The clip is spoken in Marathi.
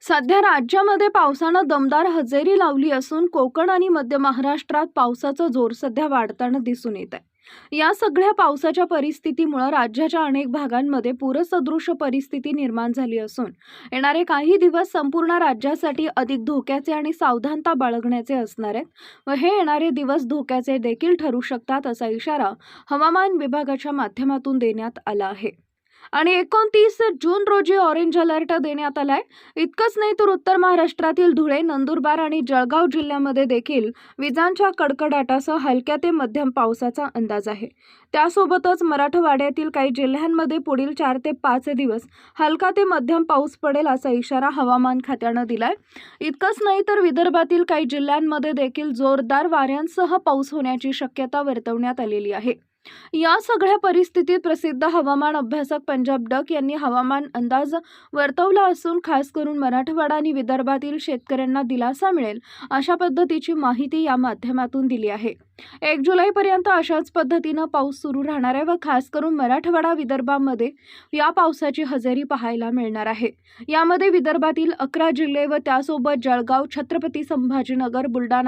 सध्या राज्यामध्ये पावसानं दमदार हजेरी लावली असून कोकण आणि मध्य महाराष्ट्रात पावसाचा जोर सध्या वाढताना दिसून येत आहे या सगळ्या पावसाच्या परिस्थितीमुळे राज्याच्या अनेक भागांमध्ये पूरसदृश परिस्थिती निर्माण झाली असून येणारे काही दिवस संपूर्ण राज्यासाठी अधिक धोक्याचे आणि सावधानता बाळगण्याचे असणार आहेत व हे येणारे दिवस धोक्याचे देखील ठरू शकतात असा इशारा हवामान विभागाच्या माध्यमातून देण्यात आला आहे. आणि एकोणतीस जून रोजी ऑरेंज अलर्ट देण्यात आलाय. इतकंच नाही तर उत्तर महाराष्ट्रातील धुळे नंदुरबार आणि जळगाव जिल्ह्यामध्ये देखील विजांच्या कडकडाटासह हलक्या ते मध्यम पावसाचा अंदाज आहे. त्यासोबतच मराठवाड्यातील काही जिल्ह्यांमध्ये पुढील चार ते पाच दिवस हलका ते मध्यम पाऊस पडेल असा इशारा हवामान खात्यानं दिलाय. इतकंच नाही तर विदर्भातील काही जिल्ह्यांमध्ये देखील जोरदार वाऱ्यांसह पाऊस होण्याची शक्यता वर्तवण्यात आलेली आहे. या सगळ्या परिस्थितीत प्रसिद्ध हवामान अभ्यासक पंजाब डक यांनी हवामान अंदाज वर्तवला असून खास करून मराठवाडा आणि विदर्भातील शेतकऱ्यांना दिलासा मिळेल अशा पद्धतीची माहिती या माध्यमातून दिली आहे. एक जुलैपर्यंत अशाच पद्धतीनं पाऊस सुरू राहणार आहे व खास करून मराठवाडा विदर्भामध्ये या पावसाची हजेरी पाहायला मिळणार आहे. यामध्ये विदर्भातील अकरा जिल्हे व त्यासोबत जळगाव छत्रपती संभाजीनगर बुलढाणा